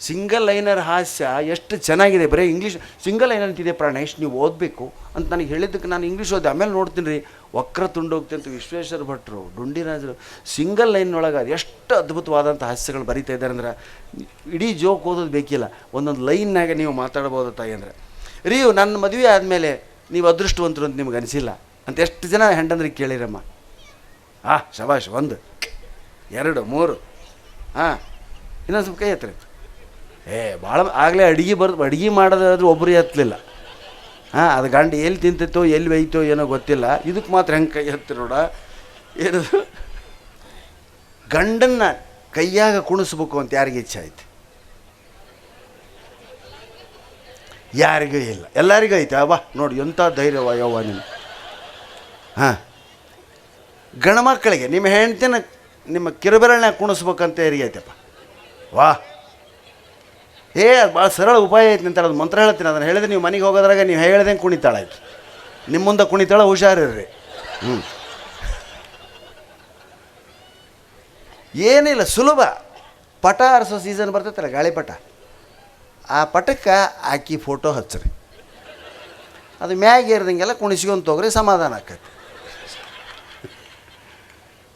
Single liner ಹಾಸ್ಯ ಎಷ್ಟು ಚೆನ್ನಾಗಿದೆ, ಬರೀ ಇಂಗ್ಲೀಷ್ ಸಿಂಗಲ್ ಲೈನ್ ಅಂತಿದೆ ಪ್ರಾಣೇಶ್, ನೀವು ಓದಬೇಕು ಅಂತ ನನಗೆ ಹೇಳಿದ್ದಕ್ಕೆ ನಾನು ಇಂಗ್ಲೀಷ್ ಓದಿ ಆಮೇಲೆ ನೋಡ್ತೀನಿ ರೀ. ವಕ್ರ ತುಂಡೋಗ್ತಿ ಅಂತ ವಿಶ್ವೇಶ್ವರ ಭಟ್ರು, ಡುಂಡಿರಾಜರು, ಸಿಂಗಲ್ ಲೈನ್ನೊಳಗೆ ಅದು ಎಷ್ಟು ಅದ್ಭುತವಾದಂಥ ಹಾಸ್ಯಗಳು ಬರೀತಾ ಇದ್ದಾರೆ ಅಂದ್ರೆ, ಇಡೀ ಜೋಕ್ ಓದೋದು ಬೇಕಿಲ್ಲ. ಒಂದೊಂದು ಲೈನ್ನಾಗೆ ನೀವು ಮಾತಾಡ್ಬೋದು ತಾಯಿ ಅಂದರೆ. ರೀ ನನ್ನ ಮದುವೆ ಆದಮೇಲೆ ನೀವು ಅದೃಷ್ಟವಂತರು ಅಂತ ನಿಮ್ಗೆ ಅನಿಸಿಲ್ಲ. ಅಂತ ಎಷ್ಟು ಜನ ಹೆಂಡಂದ್ರಿಗೆ ಕೇಳಿರಮ್ಮ. ಆ, ಶಬಾಷ್, ಒಂದು, ಎರಡು, ಮೂರು ಹಾಂ ಇನ್ನೊಂದು ಸ್ವಲ್ಪ ಕೈ ಹತ್ತಿರ ಏ, ಭಾಳ ಆಗಲೇ ಅಡುಗೆ ಬರ್ದು ಅಡುಗೆ ಮಾಡೋದಾದ್ರೂ ಒಬ್ಬರು ಎತ್ತಲಿಲ್ಲ ಹಾಂ, ಅದು ಗಂಡು ಎಲ್ಲಿ ತಿಂತಿತ್ತೋ, ಎಲ್ಲಿ ಒಯ್ತೋ ಏನೋ ಗೊತ್ತಿಲ್ಲ. ಇದಕ್ಕೆ ಮಾತ್ರ ಹೆಂಗೆ ಕೈ ಹತ್ತಿ ನೋಡ? ಏನದು? ಗಂಡನ್ನ ಕೈಯಾಗ ಕುಣಿಸ್ಬೇಕು ಅಂತ ಯಾರಿಗೆ ಇಚ್ಛೆ ಆಯ್ತು? ಯಾರಿಗೂ ಇಲ್ಲ. ಎಲ್ಲರಿಗೂ ಐತೆ ಅವ ನೋಡಿ ಎಂಥ ಧೈರ್ಯವ ಯವ್ವ ನಿಮ್ಮ ಹಾಂ. ಗಣಮಕ್ಕಳಿಗೆ ನಿಮ್ಮ ಹೆಂಡ್ತಿನ ನಿಮ್ಮ ಕಿರುಬೆರಳನ್ಯಾಗ ಕುಣಿಸ್ಬೇಕಂತ ಯಾರಿಗೆ ಐತಪ್ಪ ವಾ. ಏ, ಅದು ಭಾಳ ಸರಳ ಉಪಾಯ ಐತಿ ನಿಂತಾಳೆ, ಅದು ಮಂತ್ರ ಹೇಳ್ತೀನಿ, ಅದನ್ನು ಹೇಳಿದ್ರೆ ನೀವು ಮನೆಗೆ ಹೋಗೋದ್ರಾಗ ನೀವು ಹೇಳ್ದಂಗೆ ಕುಣಿತಾಳೆ ನಿಮ್ಮ ಮುಂದೆ ಕುಣಿತಾಳೆ ಹುಷಾರಿರ್ರಿ. ಹ್ಞೂ ಏನಿಲ್ಲ, ಸುಲಭ. ಪಟ ಹರಿಸೋ ಸೀಸನ್ ಬರ್ತೈತಲ್ಲ ಗಾಳಿಪಟ ಆ ಪಟಕ್ಕೆ ಆಕಿ ಫೋಟೋ ಹಚ್ಚ್ರಿ. ಅದು ಮ್ಯಾಗ ಇರ್ದಂಗೆಲ್ಲ ಕುಣಿಸ್ಕೊಂಡು ತೊಗರಿ, ಸಮಾಧಾನ ಆಕೈತಿ.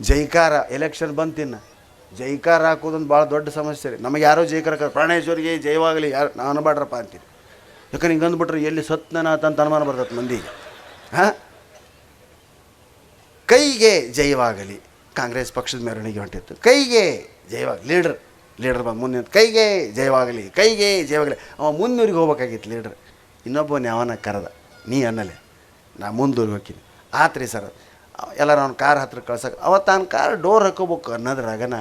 ಜೈಕಾರ ಎಲೆಕ್ಷನ್ ಬಂತಿನ್ನ. ಜೈಕಾರ ಹಾಕೋದೊಂದು ಭಾಳ ದೊಡ್ಡ ಸಮಸ್ಯೆ ರೀ. ನಮಗೆ ಯಾರೋ ಜೈಕಾರ ಪ್ರಾಣೇಶ್ವರಿಗೆ ಜಯವಾಗಲಿ, ಯಾರು ನಾನು ಬಾಡ್ರಪ್ಪ ಅಂತೀನಿ. ಯಾಕಂದ್ರೆ ಹಿಂಗೆ ಅಂದ್ಬಿಟ್ರೆ ಎಲ್ಲಿ ಸತ್ನಾಥ ಅಂತ ಅನುಮಾನ ಬರ್ತದೆ ಮಂದಿಗೆ. ಹಾಂ? ಕೈಗೆ ಜಯವಾಗಲಿ, ಕಾಂಗ್ರೆಸ್ ಪಕ್ಷದ ಮೆರವಣಿಗೆ ಹೊಂಟಿತ್ತು ಕೈಗೆ ಜಯವಾಗಲಿ, ಲೀಡ್ರ್, ಲೀಡರ್ ಬಂದು ಮುಂದೆ ಕೈಗೆ ಜಯವಾಗಲಿ ಕೈಗೆ ಜಯವಾಗಲಿ. ಅವ ಮುಂದೂರಿಗೆ ಹೋಗ್ಬೇಕಾಗಿತ್ತು ಲೀಡ್ರ್. ಇನ್ನೊಬ್ಬನ ಅವನ ಕರೆದ? ನೀ ಅನ್ನಲೆ. ನಾ ಮುಂದೂರಿಗೆ ಹೋಗ್ತೀನಿ. ಆತ್ರಿ ಸರ್ ಎಲ್ಲರೂ ಅವ್ನ ಕಾರ್ ಹತ್ರ ಕಳ್ಸಕ್ಕೆ ಅವತ್ತು ನಾನು ಕಾರ್ ಡೋರ್ ಹಾಕೋಬೇಕು ಅನ್ನೋದ್ರಾಗನ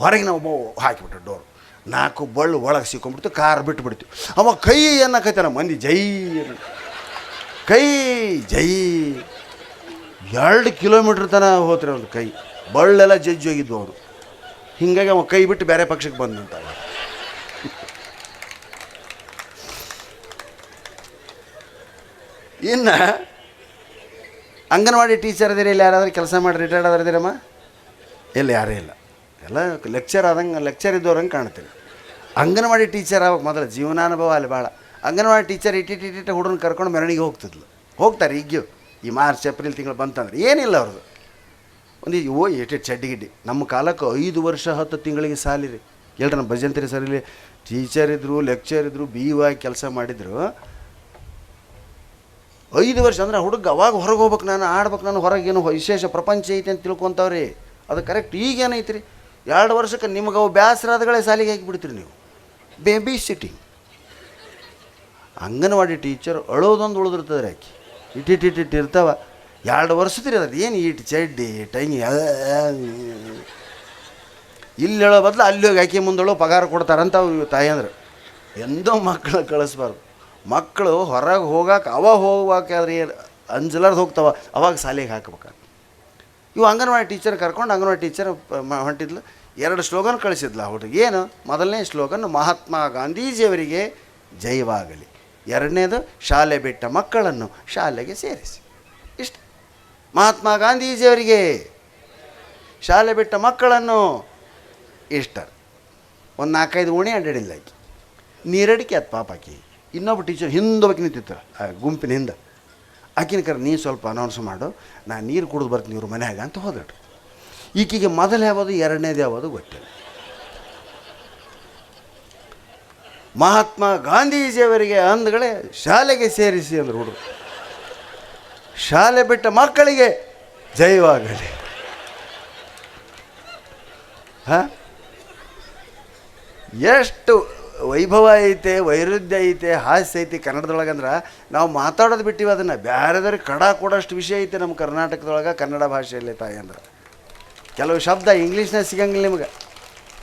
ಹೊರಗೆ ನಾವು ಹಾಕಿಬಿಟ್ಟು ಡೋರ್ ನಾಲ್ಕು ಬಳ್ಳು ಒಳಗೆ ಸಿಕ್ಕೊಂಡ್ಬಿಡ್ತು, ಕಾರ್ ಬಿಟ್ಬಿಡ್ತೀವಿ ಅವ ಕೈ ಅನ್ನಕೈತಾನ ಮಂದಿ ಜೈ ಕೈ ಜೈ. ಎರಡು ಕಿಲೋಮೀಟ್ರ್ ತನಕ ಹೋತ್ರಿ ಅವ್ರದ್ದು ಕೈ. ಬಳ್ಳೆಲ್ಲ ಜಜ್ಜಿ ಹೋಗಿದ್ವು ಅವರು. ಹಿಂಗಾಗಿ ಅವ ಕೈ ಬಿಟ್ಟು ಬೇರೆ ಪಕ್ಷಕ್ಕೆ ಬಂದಂತ ಇನ್ನು ಅಂಗನವಾಡಿ ಟೀಚರ್ ಅದೀರಿ ಇಲ್ಲಿ, ಯಾರಾದ್ರೂ ಕೆಲಸ ಮಾಡಿ ರಿಟೈರ್ಡ್ ಅದರದಿರಮ್ಮ ಇಲ್ಲ, ಯಾರೂ ಇಲ್ಲ. ಎಲ್ಲ ಲೆಕ್ಚರ್ ಆದಂಗೆ ಲೆಕ್ಚರ್ ಇದ್ದವ್ರಂಗೆ ಕಾಣ್ತೀವಿ ಅಂಗನವಾಡಿ ಟೀಚರ್ ಆವಾಗ ಮೊದಲು ಜೀವನಾನುಭವ ಅಲ್ಲಿ ಭಾಳ ಅಂಗನವಾಡಿ ಟೀಚರ್ ಇಟ್ಟಿಟ್ಟು ಇಟ್ಟಿಟ್ಟು ಹುಡುಗನ ಕರ್ಕೊಂಡು ಮೆರವಣಿಗೆ ಹೋಗ್ತಿದ್ಲು. ಹೋಗ್ತಾರೆ ಈಗ್ಯೂ. ಈ ಮಾರ್ಚ್, ಏಪ್ರಿಲ್ ತಿಂಗಳು ಬಂತಂದ್ರೆ ಏನಿಲ್ಲ ಅವ್ರದ್ದು ಒಂದು ಈಗ ಓ ಎಟ್ ಚಡ್ಡಿ ಗಿಡ್ಡಿ. ನಮ್ಮ ಕಾಲಕ್ಕೆ ಐದು ವರ್ಷ, ಹತ್ತು ತಿಂಗಳಿಗೆ ಸಾಲಿರಿ. ಹೇಳ್ರಿ ನಮ್ಮ ಭಜಂತ್ರಿ ಸರ್ ಟೀಚರ್ ಇದ್ದರು ಲೆಕ್ಚರ್ ಇದ್ದರು ಬಿ ಆಗಿ ಕೆಲಸ ಮಾಡಿದ್ರು. ಐದು ವರ್ಷ ಅಂದ್ರೆ ಹುಡುಗ ಅವಾಗ ಹೊರಗೆ ಹೋಗ್ಬೇಕು ನಾನು, ಆಡ್ಬೇಕು ನಾನು, ಹೊರಗೆ ಏನು ವಿಶೇಷ ಪ್ರಪಂಚ ಐತೆ ಅಂತ ತಿಳ್ಕೊತಾವ್ರಿ. ಅದು ಕರೆಕ್ಟ್ ಈಗ ಏನೈತ್ರಿ? ಎರಡು ವರ್ಷಕ್ಕೆ ನಿಮ್ಗೆ ಅವು ಬೇಸರಾದಗಳೇ ಸಾಲಿಗೆ ಹಾಕಿಬಿಡ್ತೀರಿ ನೀವು. ಬೇಬಿ ಸಿಟಿಂಗ್ ಅಂಗನವಾಡಿ ಟೀಚರ್ ಅಳೋದೊಂದು ಉಳಿದಿರ್ತದೆ ಆಕಿ. ಇಟ್ಟಿಟ್ಟಿಟ್ಟಿಟ್ಟು ಇರ್ತಾವ. ಎರಡು ವರ್ಷದ್ರಿ ಅದು ಏನು ಇಟ್ಟು ಚಡ್ಡಿ ಟೈಂಗಿ ಇಲ್ಲಿ ಹೇಳೋ ಬದಲು ಅಲ್ಲಿ ಹೋಗಿ ಆಕೆ ಮುಂದಳು ಪಗಾರ ಕೊಡ್ತಾರಂತ ತಾಯಿ ಅಂದ್ರೆ ಎಂದೋ ಮಕ್ಕಳು ಕಳಿಸ್ಬಾರ್ದು. ಮಕ್ಕಳು ಹೊರಗೆ ಹೋಗಕ್ಕೆ ಅವ ಹೋಗ್ಬೇಕಾದ್ರೆ ಅಂಜಲಾರ್ದು ಹೋಗ್ತಾವ, ಅವಾಗ ಶಾಲೆಗೆ ಹಾಕ್ಬೇಕು ಇವು ಅಂಗನವಾಡಿ ಟೀಚರ್ ಕರ್ಕೊಂಡು ಅಂಗನವಾಡಿ ಟೀಚರ್ ಹೊಂಟಿದ್ಲು, ಎರಡು ಸ್ಲೋಗನ್ ಕಳಿಸಿದ್ಲ ಹುಡುಗಿ. ಏನು? ಮೊದಲನೇ ಸ್ಲೋಗನ್ ಮಹಾತ್ಮ ಗಾಂಧೀಜಿಯವರಿಗೆ ಜಯವಾಗಲಿ. ಎರಡನೇದು ಶಾಲೆ ಬಿಟ್ಟ ಮಕ್ಕಳನ್ನು ಶಾಲೆಗೆ ಸೇರಿಸಿ. ಇಷ್ಟ. ಮಹಾತ್ಮ ಗಾಂಧೀಜಿಯವರಿಗೆ ಶಾಲೆ ಬಿಟ್ಟ ಮಕ್ಕಳನ್ನು ಇಷ್ಟ ಒಂದು ನಾಲ್ಕೈದು ಓಣಿ ಅಡ್ಡಾಡಿಲ್ಲ ಆಕೆ. ನೀರಡಿಕೆ ಅದು ಪಾಪ ಆಕಿ. ಇನ್ನೊಬ್ಬ ಟೀಚರ್ ಹಿಂದೆ ನಿಂತಿರ್ತಾರೆ ನಿಂತಿತ್ತು ಆ ಗುಂಪಿನ ಹಿಂದೆ. ಆಕಿನ ಕರೆ, ನೀ ಸ್ವಲ್ಪ ಅನೌನ್ಸ್ ಮಾಡು, ನಾ ನೀರು ಕುಡಿದು ಬರ್ತೀನಿ ಇವ್ರ ಮನ್ಯಾಗ, ಅಂತ ಹೋದ್ರು ಈಕಿಗೆ ಮೊದಲು ಯಾವುದು, ಎರಡನೇದು ಯಾವುದು ಗೊತ್ತಿಲ್ಲ. ಮಹಾತ್ಮ ಗಾಂಧೀಜಿಯವರಿಗೆ ಅಂದಗಳೇ, ಶಾಲೆಗೆ ಸೇರಿಸಿ ಅಂದ್ರು ಹುಡುಗರು ಶಾಲೆ ಬಿಟ್ಟ ಮಕ್ಕಳಿಗೆ ಜೈವಾಗಲಿ. ಹಾಂ? ಎಷ್ಟು ವೈಭವ ಐತೆ, ವೈರುಧ್ಯ ಐತೆ, ಹಾಸ್ಯ ಐತಿ ಕನ್ನಡದೊಳಗಂದ್ರೆ ನಾವು ಮಾತಾಡೋದು ಬಿಟ್ಟಿವಿ ಅದನ್ನು. ಬೇರೆದವ್ರಿಗೆ ಕಡ ಕೊಡೋಷ್ಟು ವಿಷಯ ಐತೆ ನಮ್ಮ ಕರ್ನಾಟಕದೊಳಗೆ, ಕನ್ನಡ ಭಾಷೆಯಲ್ಲಿ ತಾಯಿ ಅಂದ್ರೆ. ಕೆಲವು ಶಬ್ದ ಇಂಗ್ಲೀಷ್ನಾಗ ಸಿಗಂಗಿಲ್ಲ ನಿಮಗೆ.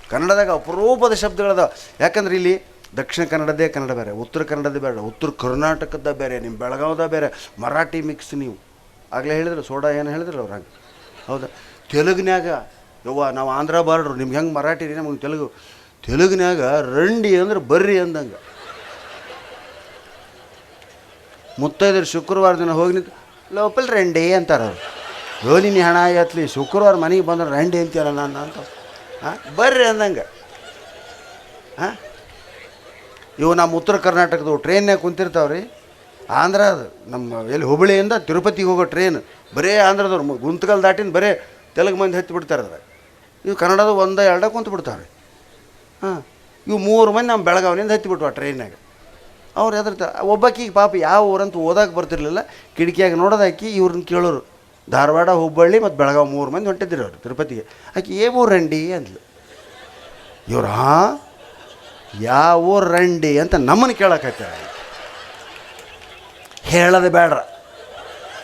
ಕನ್ನಡದಾಗ ಅಪರೂಪದ ಶಬ್ದಗಳದಾವ ಯಾಕಂದ್ರೆ ಇಲ್ಲಿ ದಕ್ಷಿಣ ಕನ್ನಡದೇ ಕನ್ನಡ ಬೇರೆ, ಉತ್ತರ ಕನ್ನಡದ ಬೇರೆ ಉತ್ತರ ಕರ್ನಾಟಕದ ಬೇರೆ ನಿಮ್ಮ ಬೆಳಗಾವದ ಬೇರೆ, ಮರಾಠಿ ಮಿಕ್ಸ್ ನೀವು. ಆಗಲೇ ಹೇಳಿದ್ರು, ಸೋಡಾ ಏನು ಹೇಳಿದ್ರು ಅವ್ರು ಹಂಗೆ. ಹೌದಾ? ತೆಲುಗಿನಾಗ ಯವ್ವ, ನಾವು ಆಂಧ್ರ ಬಾರ್ಡ್ರು, ನಿಮ್ಗೆ ಹೆಂಗೆ ಮರಾಠಿ ರೀ, ನಮಗೆ ತೆಲುಗು. ತೆಲುಗಿನ್ಯಾಗ ರಂಡಿ ಅಂದ್ರೆ ಬರ್ರಿ ಅಂದಂಗೆ. ಮುತ್ತೈದರು ಶುಕ್ರವಾರ ದಿನ ಹೋಗಿ ನಿಂತು, ಲೋಪಲ್ ರಂಡಿ ಅಂತಾರೆ ಅವ್ರು. ಲೋಲಿನಿ ಹಣ ಎತ್ತಲಿ ಶುಕ್ರವಾರ ಮನೆಗೆ ಬಂದ್ರೆ ರಂಡಿ ಅಂತೀರ ನಾನು ಅಂತ ಹಾಂ, ಬರ್ರಿ ಅಂದಂಗೆ. ಹಾಂ, ಇವು ನಮ್ಮ ಉತ್ತರ ಕರ್ನಾಟಕದವು ಟ್ರೈನ್ಯಾಗ ಕುಂತಿರ್ತಾವ್ರಿ. ಆಂಧ್ರ ಅದು, ನಮ್ಮ ಎಲ್ಲಿ ಹುಬ್ಬಳ್ಳಿಯಿಂದ ತಿರುಪತಿಗೆ ಹೋಗೋ ಟ್ರೈನ್ ಬರೇ ಆಂಧ್ರದವ್ರು ಗುಂತಕಲ್ ದಾಟಿನ ಬರೇ ತೆಲುಗು ಮಂದಿ ಹತ್ತಿ ಬಿಡ್ತಾರೆ ಅದ್ರ ಇವು ಕನ್ನಡದ ಒಂದು ಎರಡ ಕುಂತು ಬಿಡ್ತಾವ್ರಿ ಹಾಂ. ಇವು ಮೂರು ಮಂದಿ ನಮ್ಮ ಬೆಳಗಾವಿನಿಂದ ಹತ್ತಿಬಿಟ್ವ ಟ್ರೈನಾಗ ಅವ್ರು ಎದ್ರತ ಒಬ್ಬಾಕಿಗೆ ಪಾಪ ಯಾವ ಊರಂತ ಓದಕ್ಕೆ ಬರ್ತಿರ್ಲಿಲ್ಲ. ಕಿಟಕಿಯಾಗಿ ನೋಡೋದಾಕಿ ಇವ್ರನ್ನ ಕೇಳೋರು. ಧಾರವಾಡ, ಹುಬ್ಬಳ್ಳಿ ಮತ್ತು ಬೆಳಗಾವಿ ಮೂರು ಮಂದಿ ಹೊಂಟಿದ್ರು ಅವರು, ತಿರುಪತಿಗೆ. ಆಕೆ, ಏ ಊರು ರಂಡಿ? ಅಂದ್ಲು. ಇವ್ರು, ಹಾಂ? ಯಾವ ಊರು ರಂಡಿ? ಅಂತ ನಮ್ಮನ್ನು ಕೇಳಕತ್ತಾರ ಹೇಳೋದು ಬೇಡ್ರ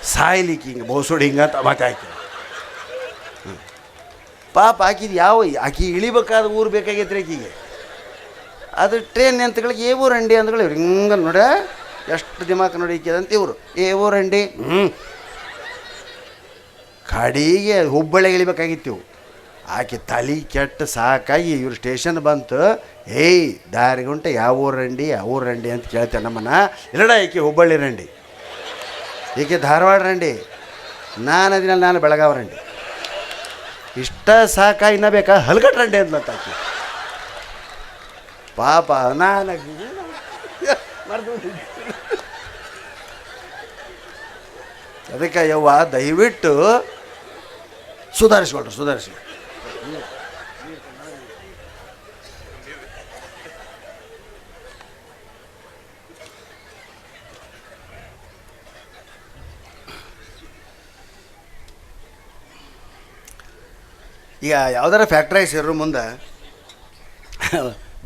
ಸಾಯ್ಲಿಕ್ಕೆ ಹಿಂಗೆ ಬೋಸುಡಿ ಹಿಂಗೆ ಅಂತ ಹಾಕಿ ಪಾಪ ಆಕಿದು ಯಾವ ಆಕಿ ಇಳಿಬೇಕಾದ ಊರು ಬೇಕಾಗೈತ್ರಿ ಆಕಿಗೆ. ಅದು ಟ್ರೈನ್ ಅಂತಗಳಿಗೆ ಏ ಊರು ರಂಡಿ ಅಂದ್ಗಳು ಇವ್ರು. ಹಿಂಗೆ ನೋಡ ಎಷ್ಟು ದಿಮಾಕ್ ನೋಡಿ ಅಂತ ಇವರು. ಏ ಊರು ರಂಡಿ ಹ್ಞೂ ಕಡೆಗೆ ಹುಬ್ಬಳ್ಳಿ ಇಳಿಬೇಕಾಗಿತ್ತು ಇವು ಆಕೆ ತಲೆ ಕೆಟ್ಟ ಸಾಕಾಗಿ ಇವ್ರು ಸ್ಟೇಷನ್ ಬಂತು. ಏಯ್ ದಾರಿ ಗುಂಟೆ ಯಾವ ಊರು ರಂಡಿ ಯಾವ ಊರು ರಂಡಿ ಅಂತ ಕೇಳ್ತೇನೆ ನಮ್ಮನ್ನ. ಇಲ್ಲಡ ಈಕೆ ಹುಬ್ಬಳ್ಳಿ ರಂಡಿ. ಈಕೆ ಧಾರವಾಡ ರಂಡಿ. ನಾನು ಅದಿನಲ್ಲಿ ನಾನು ಬೆಳಗಾವಿ ರಂಡಿ. ಇಷ್ಟ ಸಾಕ ಇನ್ನ ಬೇಕಾ? ಹಲ್ಗಟ್ರಂಡೆ ಅಂದ್ಲತ್ತಾಕಿ ಪಾಪ ನಾನು ಅದಕ್ಕೆ ಯವ್ವ ದಯವಿಟ್ಟು ಸುಧಾರಿಸ್ಕೊಳ್ರಿ ಸುಧಾರಿಸಿ ಈಗ ಯಾವ್ದಾರ ಫ್ಯಾಕ್ಟ್ರಿ ಸೇರೋ ಮುಂದೆ,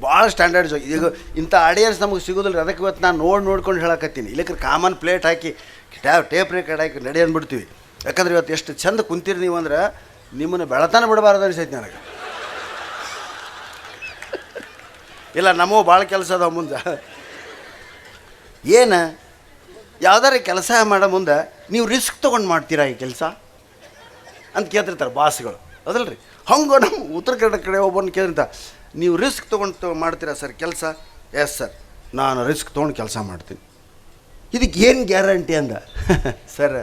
ಭಾಳ ಸ್ಟ್ಯಾಂಡರ್ಡ್ ಜೋಗಿ ಈಗ ಇಂಥ ಆಡಿಯನ್ಸ್ ನಮಗೆ ಸಿಗೋದಿಲ್ಲ ರೀ ಅದಕ್ಕೆ ಇವತ್ತು ನಾನು ನೋಡಿ ನೋಡ್ಕೊಂಡು ಹೇಳಕತ್ತೀನಿ. ಇಲ್ಲಕ್ರೆ ಕಾಮನ್ ಪ್ಲೇಟ್ ಹಾಕಿ ಟ್ಯಾ ಟೇಪ್ ರೇಕಾರ್ಡ್ ಹಾಕಿ ನಡಿ ಅಂದ್ಬಿಡ್ತೀವಿ. ಯಾಕಂದ್ರೆ ಇವತ್ತು ಎಷ್ಟು ಚಂದ ಕುಂತೀರಿ ನೀವು ಅಂದ್ರೆ ನಿಮ್ಮನ್ನು ಬೆಳತಾನೆ ಬಿಡಬಾರ್ದು ಅನಿಸೈತಿ ನನಗೆ. ಇಲ್ಲ, ನಮಗೂ ಭಾಳ ಕೆಲಸ ಅದಾವ ಮುಂದೆ. ಏನು? ಯಾವ್ದಾರ ಕೆಲಸ ಮಾಡೋ ಮುಂದೆ, ನೀವು ರಿಸ್ಕ್ ತೊಗೊಂಡು ಮಾಡ್ತೀರಾ ಈ ಕೆಲಸ? ಅಂತ ಕೇಳ್ತಿರ್ತಾರೆ ಬಾಸ್ಗಳು ಅದಲ್ರಿ? ಹಂಗೆ ನಮ್ಮ ಉತ್ತರ ಕನ್ನಡ ಕಡೆ ಒಬ್ಬನ ಕೇಳ್ತಾ ನೀವು ರಿಸ್ಕ್ ತೊಗೊಂಡು ಮಾಡ್ತೀರಾ ಸರ್ ಕೆಲಸ? ಎಸ್ ಸರ್ ನಾನು ರಿಸ್ಕ್ ತೊಗೊಂಡು ಕೆಲಸ ಮಾಡ್ತೀನಿ. ಇದಕ್ಕೆ ಏನು ಗ್ಯಾರಂಟಿ ಅಂದ? ಸರ್,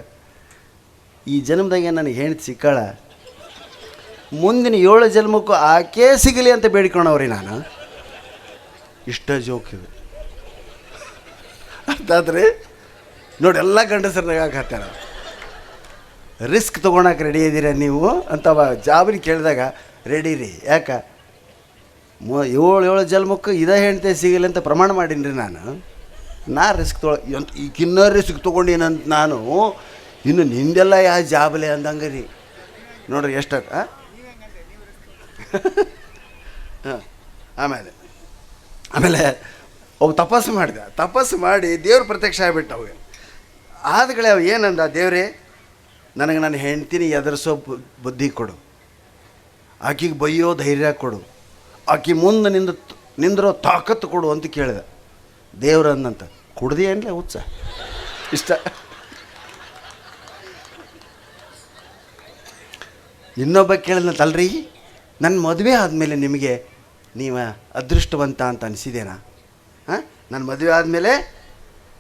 ಈ ಜನ್ಮದಾಗೆ ನನಗೆ ಹೆಣ್ತಿ ಸಿಕ್ಕಾಳ, ಮುಂದಿನ ಏಳು ಜನ್ಮಕ್ಕೂ ಆಕೆ ಸಿಗಲಿ ಅಂತ ಬೇಡಿಕೊಂಡವ್ರಿ ನಾನು. ಇಷ್ಟ ಜೋಕ್ ಇದು ಅದಾದ್ರೆ ನೋಡಿ ಎಲ್ಲ ಗಂಡಸರ್ನಾಗ ಹಾಕ್ತಾರ ರಿಸ್ಕ್ ತೊಗೊಳಕ್ಕೆ ರೆಡಿ ಇದ್ದೀರಾ ನೀವು ಅಂತ ಜಾಬ್ರಿಗೆ ಕೇಳಿದಾಗ ರೆಡಿ ರೀ, ಯಾಕ? ಮೊ ಏಳು ಏಳು ಜನ್ಮಕ್ಕೆ ಇದೇ ಹೆಂಡತಿ ಸಿಗಲಿ ಅಂತ ಪ್ರಮಾಣ ಮಾಡೀನಿ ರೀ ನಾನು. ನಾ ರಿಸ್ಕ್ ತೊಗೊಳ ಈಗಿನ್ನ ರಿಸ್ಕ್ ತೊಗೊಂಡೇನಂತ ನಾನು, ಇನ್ನು ನಿಂದೆಲ್ಲ ಯಾವ ಜಾಬ್ಲೆ ಅಂದಂಗೆ ರೀ. ನೋಡ್ರಿ ಎಷ್ಟು ಹಾಂ, ಆಮೇಲೆ ಆಮೇಲೆ ಅವು ತಪಸ್ಸು ಮಾಡಿದೆ. ತಪಸ್ಸು ಮಾಡಿ ದೇವ್ರ ಪ್ರತ್ಯಕ್ಷ ಆಗಿಬಿಟ್ಟು ಅವು ಆದಗಳೇ ಅವು ಏನಂದ, ದೇವ್ರೇ ನನಗೆ ನನ್ನ ಹೆಂಡ್ತಿನಿ ಎದುರಿಸೋ ಬುದ್ಧಿ ಕೊಡು. ಆಕೆಗೆ ಬೈಯೋ ಧೈರ್ಯ ಕೊಡು. ಆಕೆ ಮುಂದೆ ನಿಂದ ನಿಂದಿರೋ ತಾಕತ್ತು ಕೊಡು ಅಂತ ಕೇಳಿದೆ. ದೇವ್ರ ಅಂದಂತ ಕುಡ್ದಿ ಏನ್ಲ ಹುಚ್ಚ? ಇಷ್ಟ. ಇನ್ನೊಬ್ಬ ಕೇಳಿದ್ನಂತಲ್ರಿ ನನ್ನ ಮದುವೆ ಆದಮೇಲೆ ನಿಮಗೆ ನೀವು ಅದೃಷ್ಟವಂತ ಅಂತ ಅನಿಸಿದೇನಾ? ಹಾಂ? ನನ್ನ ಮದುವೆ ಆದಮೇಲೆ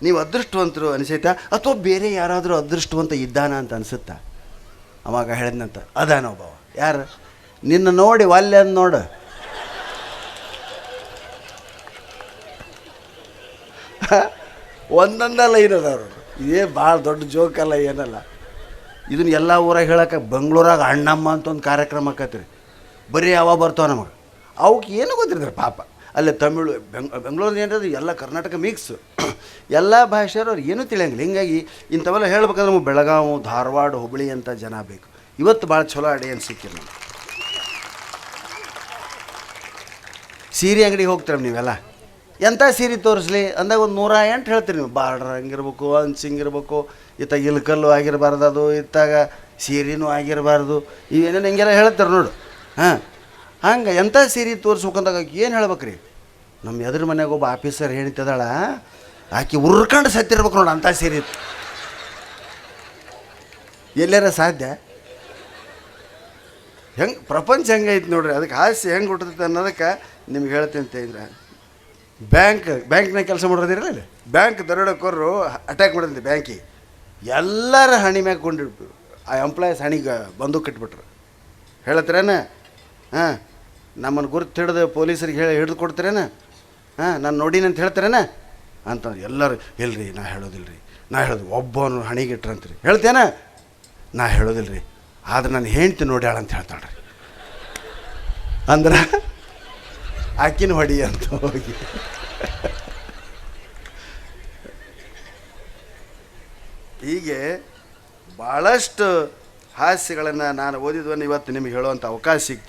ನೀವು ಅದೃಷ್ಟವಂತರು ಅನಿಸೈತಾ? ಅಥವಾ ಬೇರೆ ಯಾರಾದರೂ ಅದೃಷ್ಟವಂತ ಇದ್ದಾನ ಅಂತ ಅನಿಸುತ್ತಾ? ಅವಾಗ ಹೇಳಿದ್ನಂತ, ಅದಾನ ಒಬ್ಬವ ಯಾರು? ನಿನ್ನ ನೋಡಿ ವಾಲ್ಯ ಅಂತ ನೋಡು. ಒಂದೊಂದಲ್ಲ ಇರೋದವ್ರು ಇದೇ ಭಾಳ ದೊಡ್ಡ ಜೋಕಲ್ಲ ಏನಲ್ಲ. ಇದನ್ನ ಎಲ್ಲ ಊರಾಗ ಹೇಳಕ್ಕೆ ಬೆಂಗಳೂರಾಗ ಅಣ್ಣಮ್ಮ ಅಂತ ಒಂದು ಕಾರ್ಯಕ್ರಮ ಆಕತ್ರಿ. ಬರೀ ಅವ ಬರ್ತಾವ ನಮಗೆ? ಅವಕ್ಕೆ ಏನು ಗೊತ್ತಿರ್ತಾರೆ ಪಾಪ. ಅಲ್ಲೇ ತಮಿಳು, ಬೆಂಗ್ ಬೆಂಗಳೂರು ಏನದು, ಎಲ್ಲ ಕರ್ನಾಟಕ ಮಿಕ್ಸ್ ಎಲ್ಲ ಭಾಷೆಯವ್ರು ಅವ್ರು ಏನೂ ತಿಳಿಯಂಗಿಲ್ಲ. ಹಿಂಗಾಗಿ ಇಂಥವೆಲ್ಲ ಹೇಳ್ಬೇಕಂದ್ರೆ ನಮಗೆ ಬೆಳಗಾವಿ, ಧಾರವಾಡ ಹುಬ್ಬಳ್ಳಿ ಅಂತ ಜನ ಬೇಕು. ಇವತ್ತು ಭಾಳ ಚಲೋ ಅಡಿಯನ್ ಸಿಕ್ಕಿರಿ ನಮ್ಗೆ. ಸೀರೆ ಅಂಗಡಿಗೆ ಹೋಗ್ತೀರ ನೀವೆಲ್ಲ? ಎಂಥ ಸೀರೆ ತೋರಿಸ್ಲಿ? ಅಂದಾಗ ಒಂದು ನೂರ ಎಂಟು ಹೇಳ್ತೀರಿ ನೀವು. ಬಾರ್ಡ್ರ್ ಹಂಗಿರ್ಬೇಕು ಅಂಚ್ ಹಿಂಗಿರ್ಬೇಕು ಇತ್ತಾಗ ಇಲ್ಕಲ್ಲು ಆಗಿರಬಾರ್ದು ಅದು, ಇತ್ತಾಗ ಸೀರೆನೂ ಆಗಿರಬಾರ್ದು. ಇವೇನೇನು ಹಿಂಗೆಲ್ಲ ಹೇಳ್ತಾರೆ ನೋಡು. ಹಾಂ. ಹಂಗೆ ಎಂಥ ಸೀರೆ ತೋರಿಸ್ಬೇಕಂದಾಗ ಏನು ಹೇಳ್ಬೇಕ್ರಿ? ನಮ್ಮ ಎದುರು ಮನೆಯಾಗ ಒಬ್ಬ ಆಫೀಸರ್ ಹೇಳ್ತಿದ್ದಾಳ, ಆಕೆ ಉರ್ಕಂಡು ಸತ್ತಿರ್ಬೇಕು ನೋಡಿ ಅಂಥ ಸೀರೆ. ಎಲ್ಲಾರ ಸಾಧ್ಯ? ಹೆಂಗೆ ಪ್ರಪಂಚ ಹೆಂಗೈತೆ ನೋಡ್ರಿ ಅದಕ್ಕೆ ಆಸೆ ಹೆಂಗೆ ಹುಟ್ಟುತ್ತೆ ಅನ್ನೋದಕ್ಕೆ ನಿಮ್ಗೆ ಹೇಳ್ತೀನಿ ಅಂತ ಬ್ಯಾಂಕ್, ಬ್ಯಾಂಕ್ನಾಗ ಕೆಲಸ ಮಾಡೋದಿರಲ್ಲ ಇಲ್ಲಿ? ಬ್ಯಾಂಕ್ ದರೋಡಕ್ಕೋರು ಅಟ್ಯಾಕ್ ಮಾಡಿದ್ರಿ ಬ್ಯಾಂಕಿಗೆ ಎಲ್ಲರ ಹಣಿ ಮ್ಯಾಗ ಕೊಂಡಿಡ್ಬಿಟ್ಟು ಆ ಎಂಪ್ಲಾಯೀಸ್ ಹಣಿಗೆ ಬಂದು ಕಟ್ಬಿಟ್ರು ಹೇಳತ್ರೇನ? ಹಾಂ ನಮ್ಮನ್ನು ಗುರುತು ಹಿಡಿದು ಪೊಲೀಸರಿಗೆ ಹೇಳಿ ಹಿಡಿದು ಕೊಡ್ತೀರೇನ? ಹಾಂ, ನಾನು ನೋಡೀನಿ ಅಂತ ಹೇಳ್ತಾರೇನ? ಅಂತ ಎಲ್ಲರೂ, ಇಲ್ರಿ, ನಾ ಹೇಳೋದಿಲ್ಲ ರೀ ನಾ ಹೇಳೋದು ಒಬ್ಬನು ರೀ ಹೇಳ್ತೇನಾ? ನಾ ಹೇಳೋದಿಲ್ಲ ರೀ ಆದ್ರೆ ನಾನು ಹೆಂಡ್ತಿ ನೋಡ್ಯಾಳ ಅಂತ ಹೇಳ್ತಾಳ್ರಿ. ಅಂದ್ರೆ ಆಕಿನ ಹೊಡಿ ಅಂತ ಹೋಗಿ. ಹೀಗೆ ಭಾಳಷ್ಟು ಹಾಸ್ಯಗಳನ್ನು ನಾನು ಓದಿದ್ವನ್ನು ಇವತ್ತು ನಿಮಗೆ ಹೇಳುವಂಥ ಅವಕಾಶ ಸಿಕ್ತು.